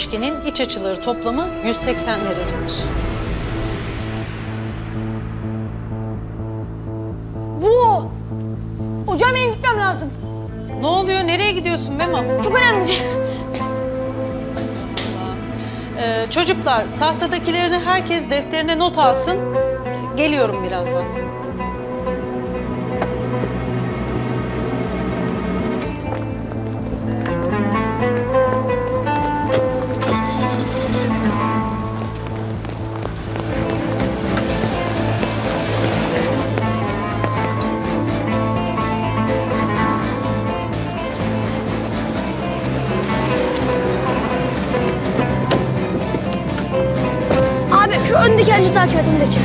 üçgenin iç açıları toplamı 180 derecedir. Bu. Hocam benim gitmem lazım. Ne oluyor? Nereye gidiyorsun Memo? Çok önemli. Ee, çocuklar tahtadakilerini herkes defterine not alsın. Geliyorum birazdan. Öndeki aracı takip et öndeki.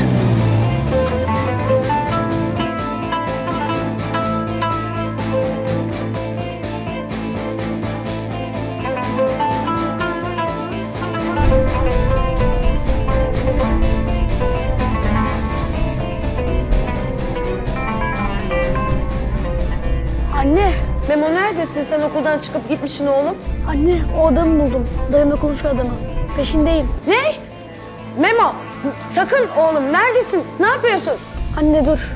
Anne, Memo neredesin? Sen okuldan çıkıp gitmişsin oğlum. anne o adamı buldum. Dayımla konuşuyor adamı. Peşindeyim. Ne? Memo sakın oğlum neredesin? Ne yapıyorsun? Anne dur.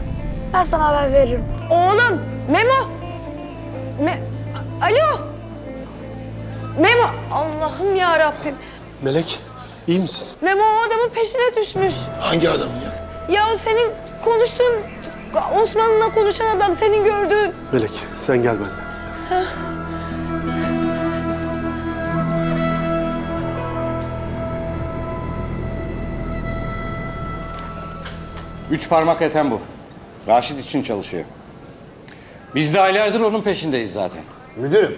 Ben sana haber veririm. Oğlum Memo. Me Alo. Memo Allah'ım ya Rabbim. Melek, iyi misin? Memo o adamın peşine düşmüş. Hangi adam ya? Ya o senin konuştuğun Osman'la konuşan adam senin gördüğün. Melek, sen gel benimle. Üç parmak eten bu. Raşit için çalışıyor. Biz de aylardır onun peşindeyiz zaten. Müdürüm,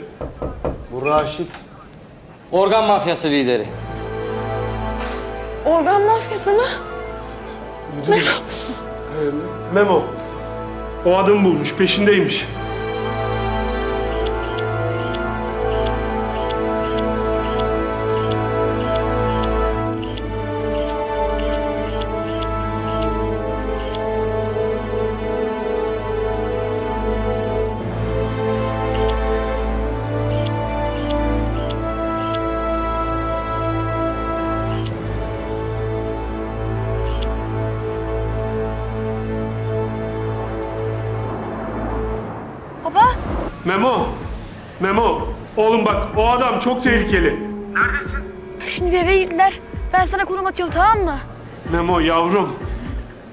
bu Raşit. Organ mafyası lideri. Organ mafyası mı? Müdürüm. Ee, Memo. O adamı bulmuş, peşindeymiş. Baba, Memo, Memo. Oğlum bak, o adam çok tehlikeli. şimdi bir eve gittiler. Ben sana konum atıyorum tamam mı? Memo yavrum.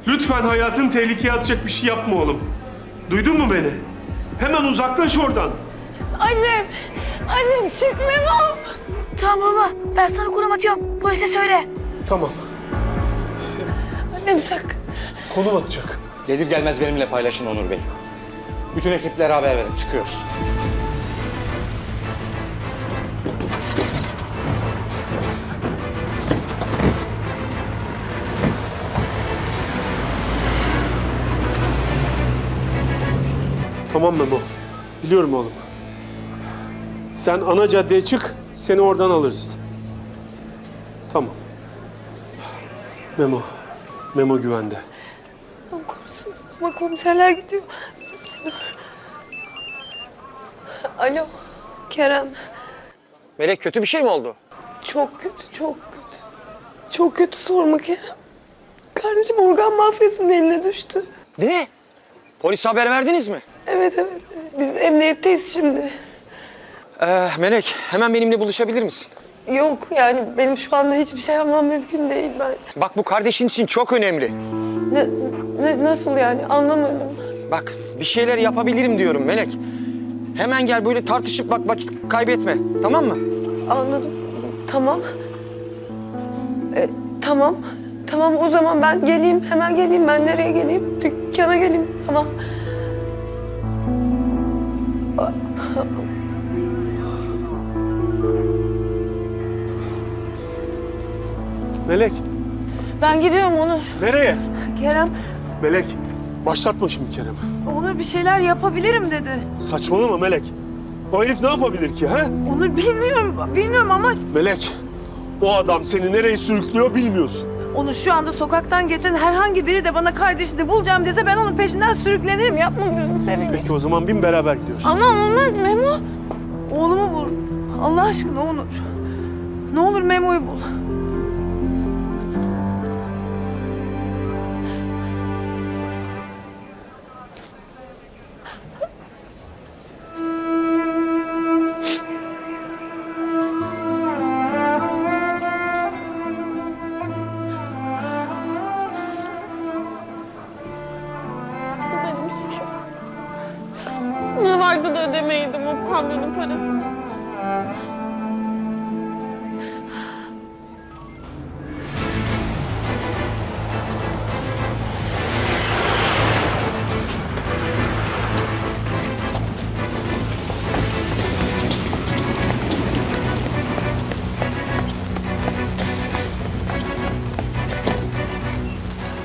Lütfen hayatın tehlikeye atacak bir şey yapma oğlum. Duydun mu beni? Hemen uzaklaş oradan. Annem. Annem çık Memo. Tamam baba, ben sana konum atıyorum. Polise söyle. Tamam, Annem sakın. konum atacak. Gelir gelmez benimle paylaşın Onur Bey. Bütün ekiplere haber verin. Çıkıyoruz. Tamam Memo. Biliyorum oğlum. Sen ana caddeye çık, seni oradan alırız. Tamam. Memo, Memo güvende. Allah korusun. Ama komiserler gidiyor. Alo Kerem. Melek kötü bir şey mi oldu? Çok kötü, çok kötü. Çok kötü sorma Kerem. Kardeşim organ mafyasının eline düştü. Ne? Polis haber verdiniz mi? Evet evet. Biz emniyetteyiz şimdi. Ee, Melek hemen benimle buluşabilir misin? Yok yani benim şu anda hiçbir şey yapmam mümkün değil ben. Bak bu kardeşin için çok önemli. Ne, ne nasıl yani anlamadım. Bak bir şeyler yapabilirim diyorum Melek. Hemen gel böyle tartışıp bak vakit kaybetme. Tamam mı? Anladım. Tamam. E, tamam. Tamam o zaman ben geleyim. Hemen geleyim. Ben nereye geleyim? Dükkana geleyim. Tamam. Melek, Ben gidiyorum Onur. nereye? Kerem, Melek, başlatma şimdi Kerem'i. Onur bir şeyler yapabilirim dedi. Saçmalama Melek. O herif ne yapabilir ki ha? Onur bilmiyorum, bilmiyorum ama Melek, o adam seni nereye sürüklüyor bilmiyorsun. Onur şu anda sokaktan geçen herhangi biri de bana kardeşini bulacağım dese ben onun peşinden sürüklenirim. Ya Yapma gözünü seveyim. Peki o zaman bin beraber gidiyoruz. Ama olmaz Memo. oğlumu bul. Allah aşkına Onur. Ne olur Memo'yu bul. Ödemeydim o kamyonun parasını.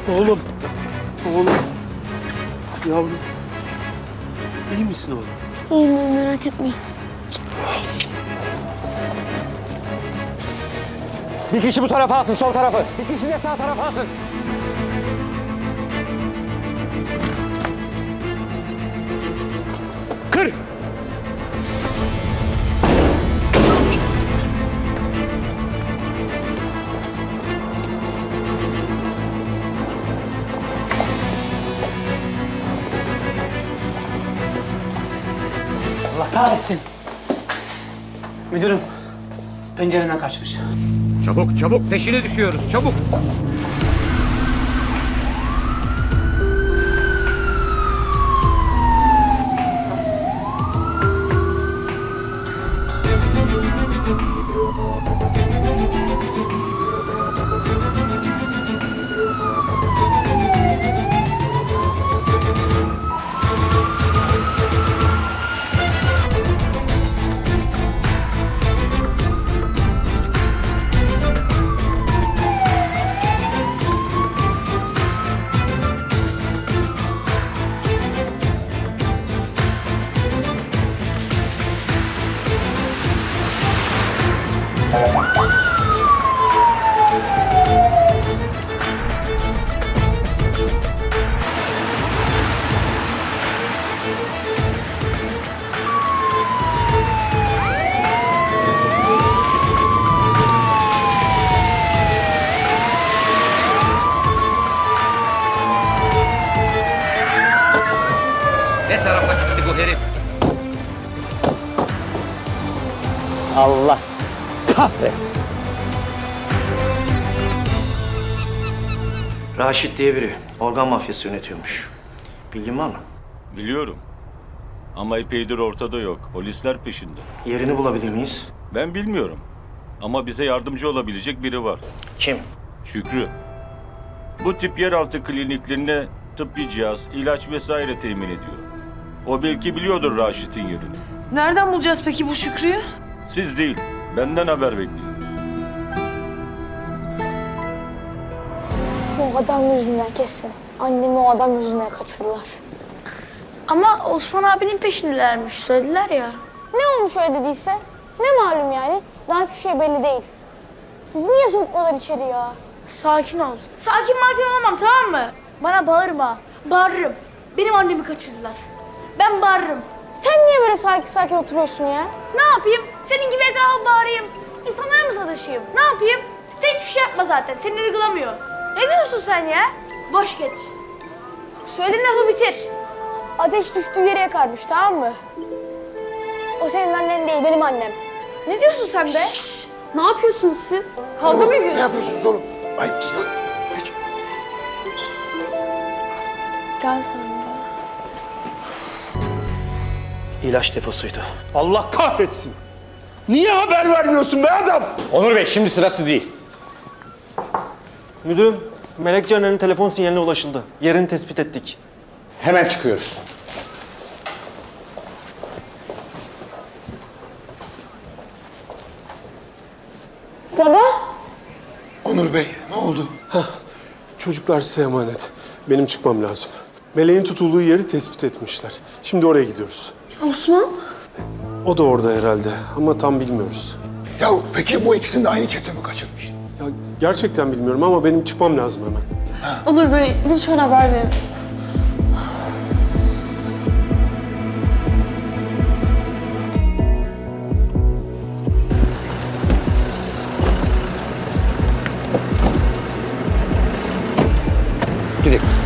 Oğlum. Oğlum. Yavrum. İyi misin oğlum? İyiyim ben merak etme. Bir kişi bu tarafa alsın sol tarafı. Bir kişi de sağ tarafa alsın. Kır. Kahretsin. Müdürüm, pencereden kaçmış. Çabuk çabuk peşine düşüyoruz çabuk. Tarafa gitti bu herif? Allah kahretsin. Raşit diye biri. Organ mafyası yönetiyormuş. Bilgin var mı? Biliyorum. Ama epeydir ortada yok. Polisler peşinde. Yerini bulabilir miyiz? Ben bilmiyorum. Ama bize yardımcı olabilecek biri var. Kim? Şükrü. Bu tip yeraltı kliniklerine tıbbi cihaz, ilaç vesaire temin ediyor. O belki biliyordur Raşit'in yerini. Nereden bulacağız peki bu Şükrü'yü? Siz değil, benden haber bekleyin. O adam yüzünden kesin. Annemi o adam yüzünden kaçırdılar. Ama Osman abinin peşindelermiş söylediler ya. Ne olmuş öyle dediyse? Ne malum yani? Daha hiçbir şey belli değil. Bizi niye sokmadan içeri ya? Sakin ol. Sakin makin olamam tamam mı? Bana bağırma. Bağırırım. Benim annemi kaçırdılar. Ben bağırırım. Sen niye böyle sakin sakin oturuyorsun ya? Ne yapayım? Senin gibi etrafa bağırayım. İnsanlara mı sataşayım? Ne yapayım? Sen hiçbir şey yapma zaten. Seni uygulamıyor. Ne diyorsun sen ya? Boş geç. Söylediğin lafı bitir. Ateş düştüğü yere yakarmış tamam mı? O senin annen değil benim annem. Ne diyorsun sen be? Ne yapıyorsunuz siz? Kavga mı Ne ediyorsun? yapıyorsunuz oğlum? Ayıp ya. Geç. Gel sen İlaç deposuydu. Allah kahretsin. Niye haber vermiyorsun be adam? Onur Bey şimdi sırası değil. Müdürüm, Melek Caner'in telefon sinyaline ulaşıldı. Yerini tespit ettik. Hemen çıkıyoruz. Baba? Onur Bey ne oldu? Çocuklar size emanet. Benim çıkmam lazım. Meleğin tutulduğu yeri tespit etmişler. Şimdi oraya gidiyoruz. Osman? O da orada herhalde ama tam bilmiyoruz. Ya peki bu ikisini de aynı çete mi kaçırmış? Ya gerçekten bilmiyorum ama benim çıkmam lazım hemen. Onur Bey lütfen haber verin. Gidelim.